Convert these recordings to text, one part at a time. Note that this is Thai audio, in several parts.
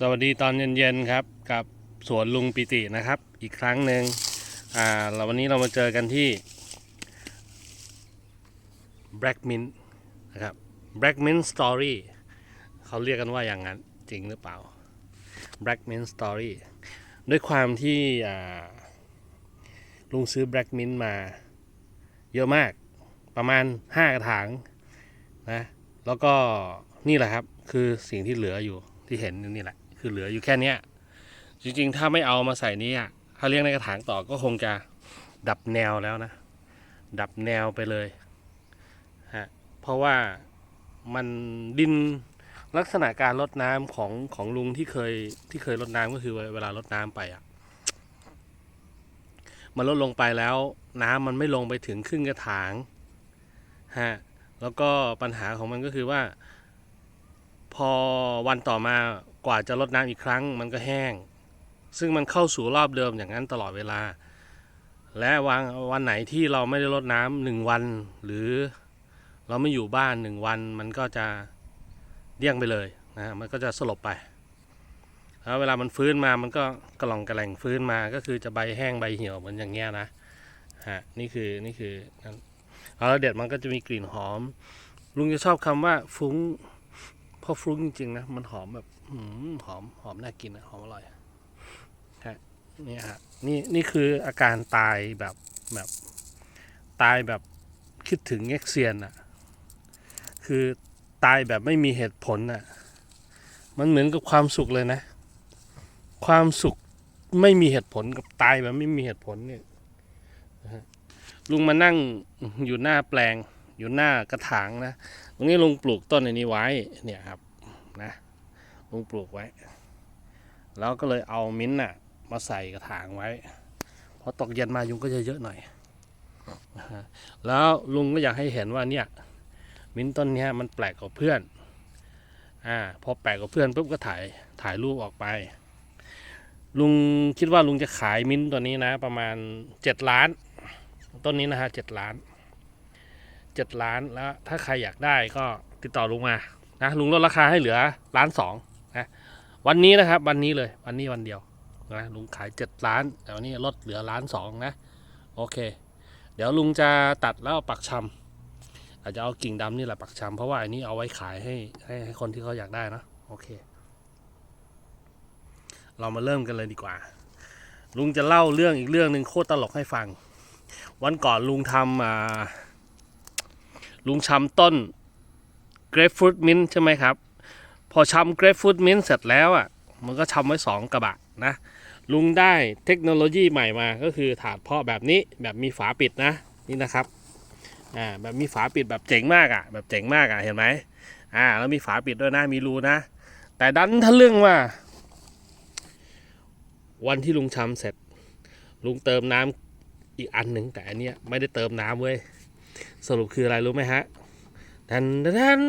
สวัสดีตอนเย็นๆครับกับสวนลุงปิตินะครับ อีกครั้งหนึ่งอ่าเราวันนี้เรามาเจอกันที่ Black Mint นะครับ Black Mint Story เขาเรียกกันว่าอย่างนั้นจริงหรือเปล่า Black Mint Story ด้วยความที่อ่าลุงซื้อ Black Mint มาเยอะมากประมาณ 5 กระถางนะแล้วก็นี่แหละครับ คือสิ่งที่เหลืออยู่ที่เห็นนี่แหละ คือเหลืออยู่แค่เนี้ยจริงๆ ถ้าไม่เอามาใส่นี้อะถ้าเลี้ยงในกระถางต่อก็คงจะดับแนวแล้วนะ ดับแนวไปเลยฮะเพราะว่ามันดินลักษณะการลดน้ำของของลุงที่เคยที่เคยลดน้ำก็คือเวลาลดน้ำไปอะ มันลดลงไปแล้ว น้ำมันไม่ลงไปถึงครึ่งกระถางฮะแล้วก็ปัญหาของมันก็คือว่า พอวันต่อมา กว่าจะลดน้ำอีกครั้งมันก็แห้ง ซึ่งมันเข้าสู่รอบเดิมอย่างนั้นตลอดเวลา และวันวันไหนที่เราไม่ได้ลดน้ำหนึ่งวัน หรือเราไม่อยู่บ้านหนึ่งวันมันก็จะเดี่ยงไปเลยนะมันก็จะสลบไปแล้วเวลามันฟื้นมามันก็กระหล่องกระแหล่งฟื้นมาก็คือจะใบแห้งใบเหี่ยวเหมือนอย่างเงี้ยนะฮะนี่คือนี่คือนั้นแล้วเด็ดมันก็จะมีกลิ่นหอม ลุงจะชอบคำว่าฟุ้งพอฟุ้งจริงๆนะมันหอมแบบ หอมหอมน่ากินนะหอมอร่อยฮะนี่ฮะนี่นี่คืออาการตายแบบแบบตายแบบคิดถึงเอ็กเซียนอะคือตายแบบไม่มีเหตุผลอะมันเหมือนกับความสุขเลยนะ ความสุขไม่มีเหตุผลกับตายแบบไม่มีเหตุผลเนี่ยลุงมานั่งอยู่หน้าแปลง อยู่หน้ากระถางนะ ตรงนี้ลุงปลูกต้นอันนี้ไว้เนี่ยครับนะ ลุงปลูกไว้ แล้วก็เลยเอามิ้นท์น่ะ มาใส่กระถางไว้พอตกเย็นมายุงก็จะเยอะหน่อยแล้วลุงก็อยากให้เห็นว่าเนี่ยมิ้นต้นนี้มันแปลกกว่าเพื่อน อ่า พอแปลกกว่าเพื่อนปุ๊บก็ถ่าย ถ่ายรูปออกไป ลุงคิดว่าลุงจะขายมิ้นตัวนี้นะ ประมาณเจ็ดล้าน ต้นนี้นะฮะเจ็ดล้านเจ็ดล้านแล้วถ้าใครอยากได้ก็ติดต่อลุงมา นะ ลุงลดราคาให้เหลือล้านสอง วันนี้นะครับ วันนี้เลยวันนี้วันเดียวนะลุงขายเจ็ดล้าน แต่วันนี้ลดเหลือล้านสองนะ โอเค เดี๋ยวลุงจะตัดแล้วปักชำอาจจะเอากิ่งดำนี่แหละปักชำเพราะว่าอันนี้เอาไว้ขายให้ให้ให้คนที่เขาอยากได้นะโอเค เรามาเริ่มกันเลยดีกว่า ลุงจะเล่าเรื่องอีกเรื่องหนึ่งโคตรตลกให้ฟัง วันก่อนลุงทำอ่าลุงชำต้น grapefruit mint ใช่ไหมครับ พอชำ grapefruit mint เสร็จแล้วอะมันก็ชำไว้สองกระบะนะ ลุงได้เทคโนโลยีใหม่มาก็คือถาดเพาะแบบนี้แบบมีฝาปิดนะนี่นะครับอ่าแบบมีฝาปิดแบบเจ๋งมากอะ แบบเจ๋งมากอะเห็นไหมอ่าแล้วมีฝาปิดด้วยนะมีรูนะ แต่ดันทะลึ่งว่า วันที่ลุงชำเสร็จ ลุงเติมน้ำอีกอันหนึ่งแต่อันเนี้ยไม่ได้เติมน้ำเว้ยสรุปคืออะไรรู้ไหมฮะทันทัน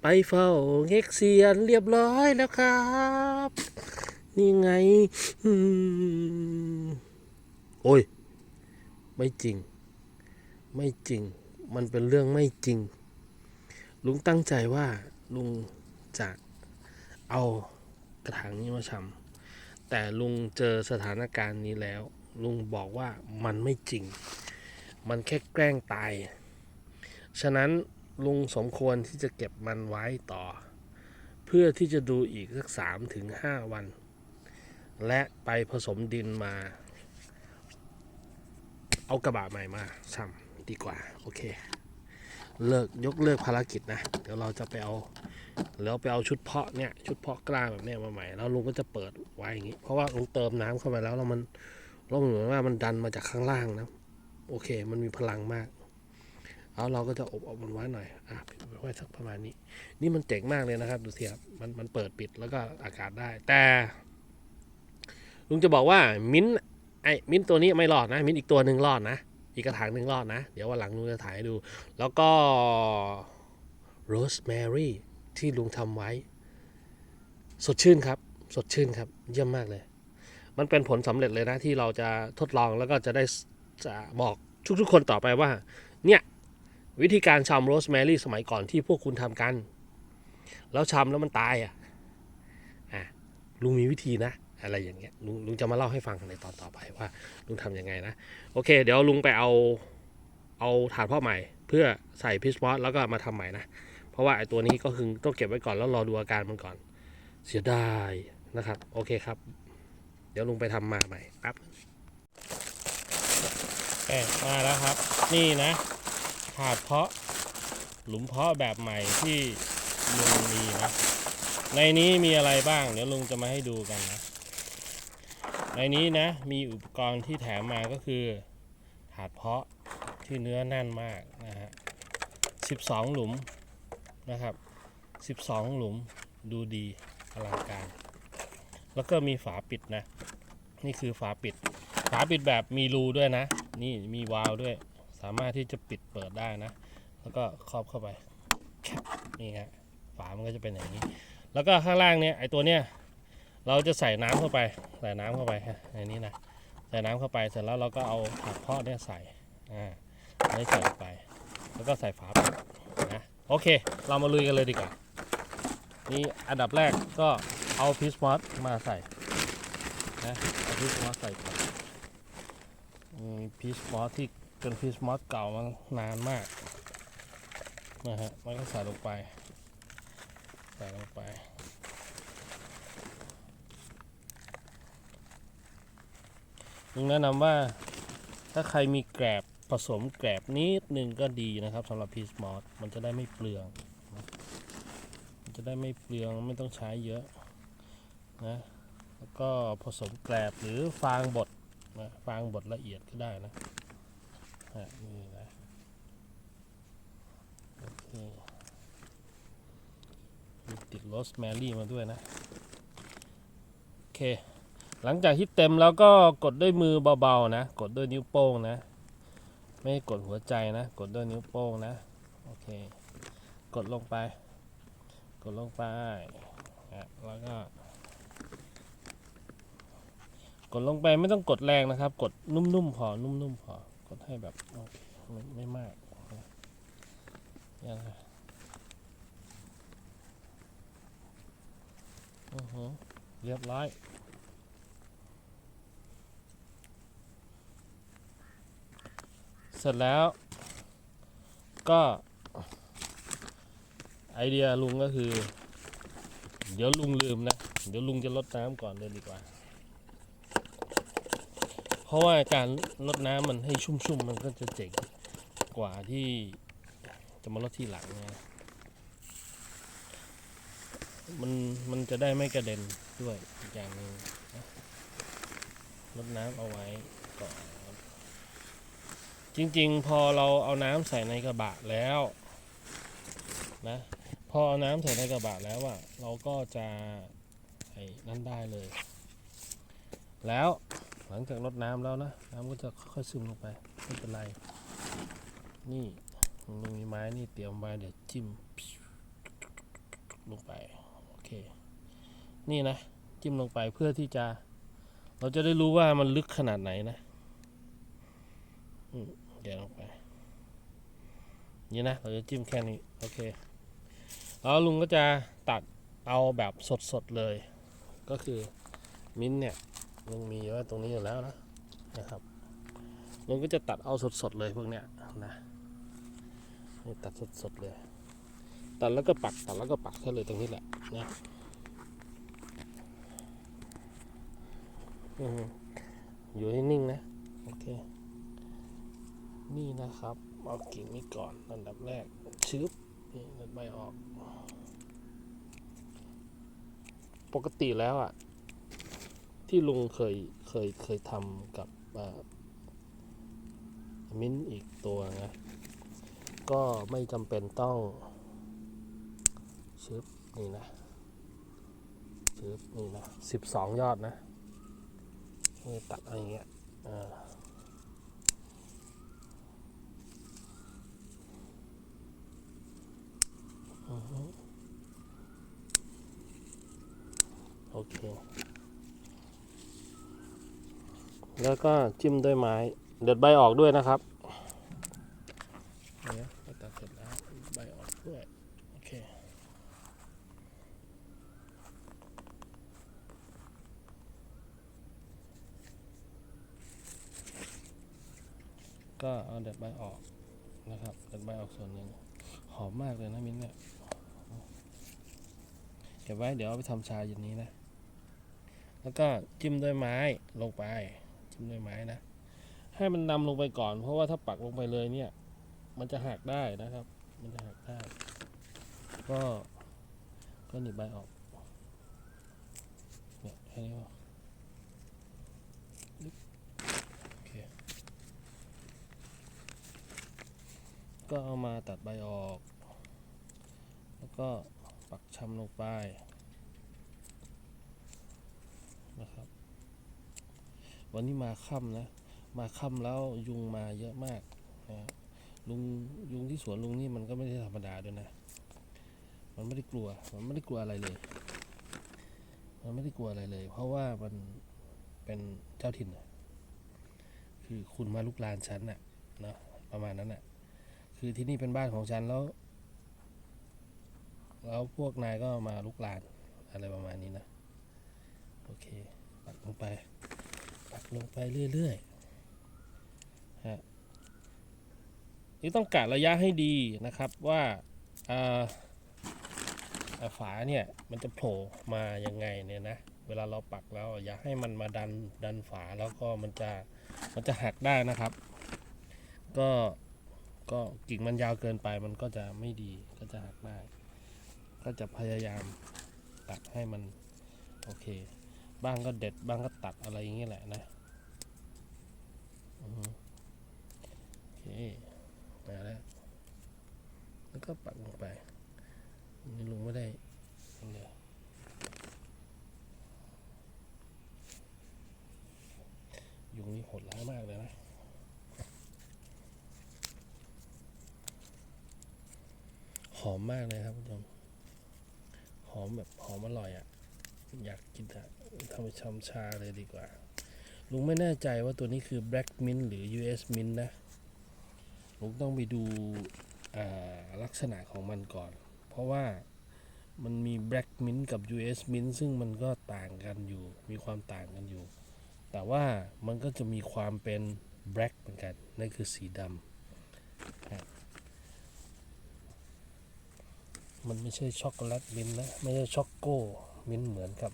ไปเฝ้าเง็กเซียนเรียบร้อยแล้วครับ นี่ไงโอ้ย ไม่จริง ไม่จริง มันเป็นเรื่องไม่จริง ลุงตั้งใจว่าลุงจะเอากระถางนี้มาชำแต่ลุงเจอสถานการณ์นี้แล้ว ลุงบอกว่ามันไม่จริง มันแค่แกล้งตาย ฉะนั้น ลุงสมควรที่จะเก็บมันไว้ต่อ เพื่อที่จะดูอีกสักสามถึงห้าวัน และไปผสมดินมา เอากระบะใหม่มาช่ำดีกว่า โอเค เลิกยกเลิกภารกิจนะ เดี๋ยวเราจะไปเอาแล้วไปเอาชุดเพาะเนี่ยชุดเพาะกล้าแบบเนี้ยมาใหม่แล้วลุงก็จะเปิดไว้อย่างนี้ เพราะว่าลุงเติมน้ำเข้าไปแล้วแล้วมันแล้วมันเหมือนว่ามันดันมาจากข้างล่างนะ โอเค มันมีพลังมาก แล้วเราก็จะอบอบมันไว้หน่อยอะปิดไว้สักประมาณนี้ นี่มันเจ๋งมากเลยนะครับ ดูสิครับมันมันเปิดปิดแล้วก็อากาศได้ แต่ลุงจะบอกว่ามิ้นไอ้มิ้นตัวนี้ไม่รอดนะ มิ้นอีกตัวหนึ่งรอดนะ อีกกระถางหนึ่งรอดนะ เดี๋ยววันหลังลุงจะถ่ายให้ดู แล้วก็โรสแมรี่ที่ลุงทำไว้ สดชื่นครับ สดชื่นครับ เยี่ยมมากเลย มันเป็นผลสำเร็จเลยนะที่เราจะทดลองแล้วก็จะได้จะบอกทุกๆคนต่อไปว่า เนี่ย วิธีการชำโรสแมรี่สมัยก่อนที่พวกคุณทำกัน แล้วชำแล้วมันตายอะอะลุงมีวิธีนะ อะไรอย่างเงี้ยลุงลุงจะมาเล่าให้ฟังในตอนต่อไปว่า ลุงทำยังไงนะ โอเค เดี๋ยวลุงไปเอาเอาถาดพ่อใหม่ เพื่อใส่พิสมอสแล้วก็มาทำใหม่นะ เพราะว่าไอ้ตัวนี้ก็คือต้องเก็บไว้ก่อนแล้วรอดูอาการมันก่อน เสียดายนะครับ โอเคครับ เดี๋ยวลุงไปทำมาใหม่ครับมาแล้วครับ นี่นะ ถาดเพาะหลุมเพาะแบบใหม่ที่ลุงมีนะในนี้มีอะไรบ้าง เดี๋ยวลุงจะมาให้ดูกันนะ ในนี้นะ มีอุปกรณ์ที่แถมมาก็คือถาดเพาะที่เนื้อแน่นมากนะฮะ12 หลุมนะครับ 12 หลุมดูดีอลังการ แล้วก็มีฝาปิดนะ นี่คือฝาปิด ฝาปิดแบบมีรูด้วยนะ นี่มีวาล์วด้วย สามารถที่จะปิดเปิดได้นะ แล้วก็ครอบเข้าไปนี่ฮะฝามันก็จะเป็นอย่างนี้ แล้วก็ข้างล่างเนี่ยไอตัวเนี้ยเราจะใส่น้ำเข้าไปใส่น้ำเข้าไปฮะในนี้นะใส่น้ำเข้าไปเสร็จแล้วเราก็เอาถักเพาะเนี่ยใส่อ่าอันนี้ใส่ไป แล้วก็ใส่ฝาปิดนะโอเค เรามาลุยกันเลยดีกว่านี่อันดับแรกก็เอาพิสมอสมาใส่นะเอาพิสมอสใส่ก่อนพิสมอสที่ เป็นพิสมอสเก่ามานานมากนะฮะมันก็ใส่ลงไปใส่ลงไปลุงแนะนำว่าถ้าใครมีแกรบผสมแกรบนิดนึงก็ดีนะครับสำหรับพีสมอสมันจะได้ไม่เปลืองมันจะได้ไม่เปลืองไม่ต้องใช้เยอะนะแล้วก็ผสมแกรบหรือฟางบดนะฟางบดละเอียดก็ได้นะ นี่นะโอเคมีติดโรสแมรี่มาด้วยนะ โอเค หลังจากที่เต็มแล้วก็กดด้วยมือเบาๆนะ กดด้วยนิ้วโป้งนะ ไม่กดหัวใจนะ กดด้วยนิ้วโป้งนะ โอเค กดลงไป กดลงไปอะแล้วก็ กดลงไปไม่ต้องกดแรงนะครับ กดนุ่มๆพอ นุ่มๆพอ ดให้แบบโอเคไม่ไม่มากนะอย่างนั้นอือฮึเรียบร้อยเสร็จแล้ว ก็ไอเดียลุงก็คือ เดี๋ยวลุงลืมนะ เดี๋ยวลุงจะลดน้ำก่อนเลยดีกว่า ราะว่าการลดน้ำมันให้ชุ่มๆ มันก็จะเจ๋งกว่าที่จะมาลดที่หลังนะมันมันจะได้ไม่กระเด็นด้วยอีกอย่างหนึ่งลดน้ำเอาไว้ก่อนจริงๆ พอเราเอาน้ำใส่ในกระบะแล้วนะพอเอาน้ำใส่ในกระบะแล้วอะเราก็จะไอ้นั่นได้เลย แล้ว หลังจากลดน้ำแล้วนะ น้ำก็จะค่อยๆซึมลงไปไม่เป็นไร นี่มันมีไม้นี่เตรียมไว้เดี๋ยวจิ้มลงไปโอเค นี่นะ จิ้มลงไปเพื่อที่จะ เราจะได้รู้ว่ามันลึกขนาดไหนนะอืมเดี๋ยวลงไป นี่นะ เราจะจิ้มแค่นี้ โอเค แล้วลุงก็จะตัดเอาแบบสดๆเลย ก็คือมิ้นเนี่ย ลุงมีไว้ตรงนี้อยู่แล้วนะนะครับลุงก็จะตัดเอาสดๆเลยพวกเนี้ยนะนี่ตัดสดๆเลย ตัดแล้วก็ปักตัดแล้วก็ปักแค่เลยตรงนี้แหละนะอยู่ให้นิ่งนะโอเคนี่นะครับเอากิ่งนี้ก่อนอันดับแรกชึบนี่เด็ดใบออก ปกติแล้วอะ ที่ลุงเคยเคยเคยทำกับมิ้นท์อีกตัวนะก็ไม่จำเป็นต้องชึบนี่นะชึบนี่นะสิบสองยอดนะนี่ตัดอะไรเงี้ยอ่าโอเค แล้วก็จิ้มด้วยไม้เด็ดใบออกด้วยนะครับก็เอาเด็ดใบออกนะครับเด็ดใบออกส่วนหนึ่งหอมมากเลยนะมิ้นเนี่ยเก็บไว้เดี๋ยวเอาไปทำชาอย่างนี้นะ แล้วก็จิ้มด้วยไม้ลงไป ด้วยไม้นะ ให้มันนำลงไปก่อน เพราะว่าถ้าปักลงไปเลยเนี่ย มันจะหักได้นะครับ มันจะหักได้ ก็ก็หนีบใบออกเนี่ยแค่นี้พอโอเคก็เอามาตัดใบออก แล้วก็ปักชำลงไปนะครับ วันนี้มาค่ำนะ มาค่ำแล้วยุงมาเยอะมากนะลุงยุงที่สวนลุงนี่มันก็ไม่ได้ธรรมดาด้วยนะ มันไม่ได้กลัว มันไม่ได้กลัวอะไรเลย มันไม่ได้กลัวอะไรเลย เพราะว่ามันเป็นเจ้าถิ่นนะคือคุณมาลุกลานฉันน่ะนะประมาณนั้นน่ะ คือที่นี่เป็นบ้านของฉันแล้ว แล้วพวกนายก็มาลุกลานอะไรประมาณนี้นะ โอเคปักลงไป ปักลงไปเรื่อยๆฮะนี่ต้องกะระยะให้ดีนะครับว่าอ่าอ่าฝาเนี่ยมันจะโผล่มายังไงเนี่ยนะเวลาเราปักแล้วอย่าให้มันมาดันดันฝาแล้วก็มันจะมันจะหักได้นะครับ ก็ก็กิ่งมันยาวเกินไปมันก็จะไม่ดีก็จะหักได้ ก็จะพยายามตัดให้มันโอเค บ้างก็เด็ดบ้างก็ตัดอะไรอย่างเงี้ยแหละนะอือฮึโอเคมาแล้วแล้วก็ปักลงไปนี่ลุงไม่ได้อันเดียวยุงนี่โหดร้ายมากเลยนะหอมมากเลยครับคุณผู้ชมหอมแบบหอมอร่อยอะ อยากกินอะทำชำชาเลยดีกว่า ลุงไม่แน่ใจว่าตัวนี้คือ Black Mint หรือ US Mint นะ ลุงต้องไปดูลักษณะของมันก่อน เพราะว่ามันมี Black Mint กับ US Mint ซึ่งมันก็ต่างกันอยู่ มีความต่างกันอยู่ แต่ว่ามันก็จะมีความเป็น Black เหมือนกัน นั่นคือสีดำมันไม่ใช่ช็อกโกแลตมินท์นะ ไม่ใช่ช็อกโก้ มินเหมือนกับ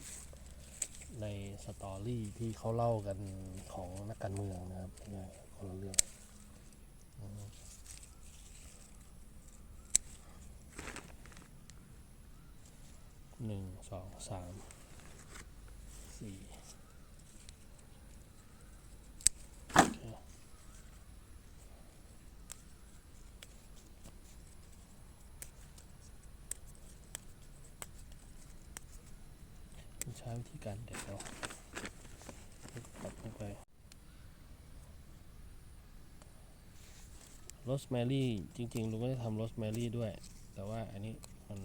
ในสตอรี่ที่เขาเล่ากันของนักการเมืองนะครับคนละเรื่องหนึ่งสองสามสี่โอเคใช้วิธี การเด็ดเอาปัดลงไปโรสแมรี่จริงๆลุงก็ได้ทำโรสแมรี่ด้วย แต่ว่าอันนี้มัน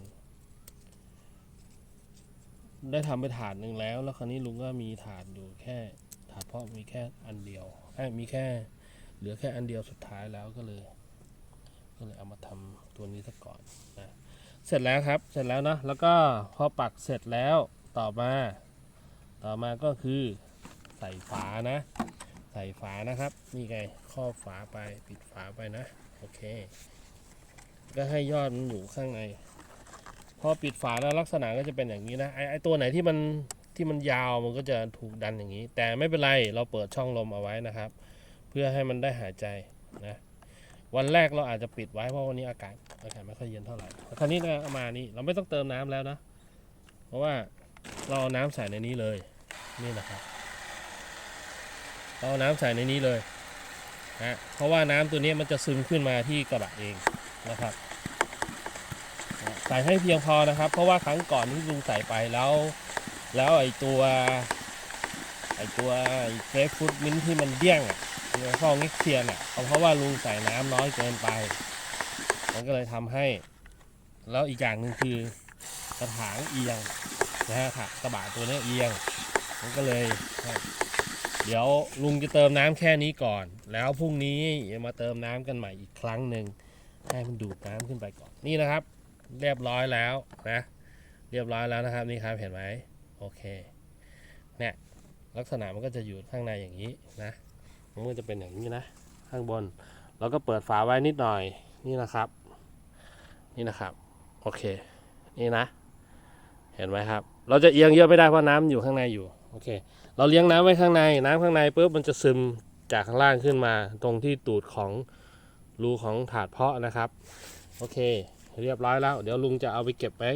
ได้ทำไปถาดหนึ่งแล้ว แล้วคราวนี้ลุงก็มีถาดอยู่แค่ถาดเพาะมีแค่อันเดียวไอ้ยมีแค่เหลือแค่อันเดียวสุดท้ายแล้วก็เลย ก็เลยเอามาทำตัวนี้ซะก่อนนะเสร็จแล้วครับ เสร็จแล้วนะ แล้วก็พอปักเสร็จแล้วต่อมา ต่อมาก็คือใส่ฝานะ ใส่ฝานะครับ นี่ไงครอบฝาไปปิดฝาไปนะ โอเค ก็ให้ยอดมันอยู่ข้างใน พอปิดฝาแล้วลักษณะก็จะเป็นอย่างนี้นะไอไอตัวไหนที่มันที่มันยาวมันก็จะถูกดันอย่างนี้ แต่ไม่เป็นไรเราเปิดช่องลมเอาไว้นะครับ เพื่อให้มันได้หายใจนะวันแรกเราอาจจะปิดไว้เพราะวันนี้อากาศอากาศไม่ค่อยเย็นเท่าไหร่คราวนี้เราเอามานี่เราไม่ต้องเติมน้ำแล้วนะ เพราะว่าเราเอาน้ำใส่ในนี้เลย นี่นะครับเราเอาน้ำใส่ในนี้เลยนะเพราะว่าน้ำตัวนี้มันจะซึมขึ้นมาที่กระบะเองนะครับใส่ให้เพียงพอนะครับ เพราะว่าครั้งก่อนที่ลุงใส่ไปแล้ว แล้วไอตัวไอตัวเกรฟฟูดมิ้นที่มันเดี้ยงอะในข้องิกเทียนอะเพราะว่าลุงใส่น้ำน้อยเกินไป มันก็เลยทำให้ แล้วอีกอย่างหนึ่งคือกระถางเอียงนะฮะกระบะตัวนี้เอียง มันก็เลยเดี๋ยวลุงจะเติมน้ำแค่นี้ก่อน แล้วพรุ่งนี้จะมาเติมน้ำกันใหม่อีกครั้งหนึ่งให้มันดูดน้ำขึ้นไปก่อนนี่นะครับ เรียบร้อยแล้วนะ เรียบร้อยแล้วนะครับนี่ครับเห็นไหมโอเคเนี่ยลักษณะมันก็จะอยู่ข้างในอย่างนี้นะมันก็จะเป็นอย่างนี้นะ ข้างบนเราก็เปิดฝาไว้นิดหน่อยนี่นะครับ นี่นะครับโอเค นี่นะ เห็นไหมครับ เราจะเอียงเยอะไม่ได้เพราะน้ำอยู่ข้างในอยู่ โอเค เราเลี้ยงน้ำไว้ข้างใน น้ำข้างในปุ๊บมันจะซึมจากข้างล่างขึ้นมา ตรงที่ตูดของรูของถาดเพาะนะครับ โอเค เรียบร้อยแล้ว เดี๋ยวลุงจะเอาไปเก็บไว้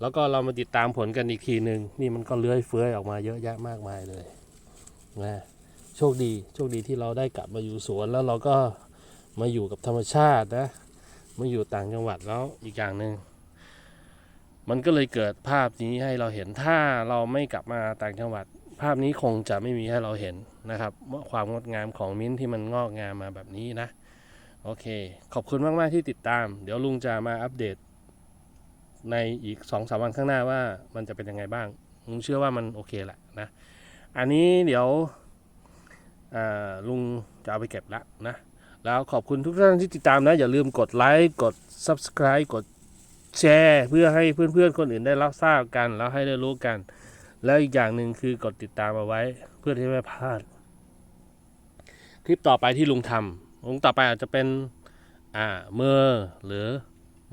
แล้วก็เรามาติดตามผลกันอีกทีหนึ่งนี่มันก็เลื้อยเฟื้อยออกมาเยอะแยะมากมายเลยนะโชคดีโชคดีที่เราได้กลับมาอยู่สวนแล้วเราก็มาอยู่กับธรรมชาตินะมาอยู่ต่างจังหวัดแล้วอีกอย่างหนึ่ง มันก็เลยเกิดภาพนี้ให้เราเห็นถ้าเราไม่กลับมาต่างจังหวัด ภาพนี้คงจะไม่มีให้เราเห็นนะครับว่าความงดงามของมิ้นที่มันงอกงามมาแบบนี้นะ โอเค ขอบคุณมาก ๆ ที่ติดตาม เดี๋ยวลุงจะมาอัปเดต ในอีก2อสวันข้างหน้าว่ามันจะเป็นยังไงบ้างลุงเชื่อว่ามันโอเคแหละนะ อันนี้เดี๋ยวลุงจะเอาไปเก็บละนะ แล้วขอบคุณทุกท่านที่ติดตามนะ อย่าลืมกดไลค์กด Subscribe กด แชร์ เพื่อให้เพื่อนๆคนอื่นได้รับทราบกัน แล้วให้ได้รู้กัน แล้วอีกอย่างหนึ่งคือกดติดตามเอาไว้ เพื่อที่ไม่พลาด คลิปต่อไปที่ลุงทำลุงต่อไปอาจจะเป็นอ่าเมื่อหรือ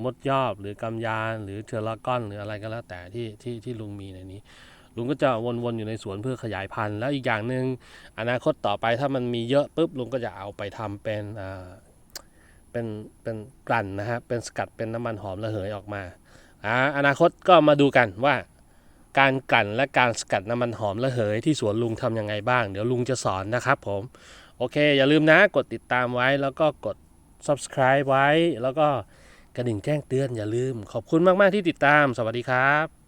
มดยอบหรือกำยานหรือเทอร์ลากอนหรืออะไรก็แล้วแต่ที่ที่ที่ลุงมีในนี้ ลุงก็จะวนๆอยู่ในสวนเพื่อขยายพันธุ์ แล้วอีกอย่างหนึ่งอนาคตต่อไปถ้ามันมีเยอะปุ๊บลุงก็จะเอาไปทำเป็นอ่า เป็นเป็นกลั่นนะฮะเป็นสกัดเป็นน้ำมันหอมระเหยออกมาอ่าอนาคตก็มาดูกันว่า การกลั่นและการสกัดน้ำมันหอมระเหยที่สวนลุงทำยังไงบ้าง เดี๋ยวลุงจะสอนนะครับผมโอเค อย่าลืมนะกดติดตามไว้แล้วก็กด subscribe ไว้ แล้วก็กระดิ่งแจ้งเตือนอย่าลืม ขอบคุณมาก ๆ ที่ติดตาม สวัสดีครับ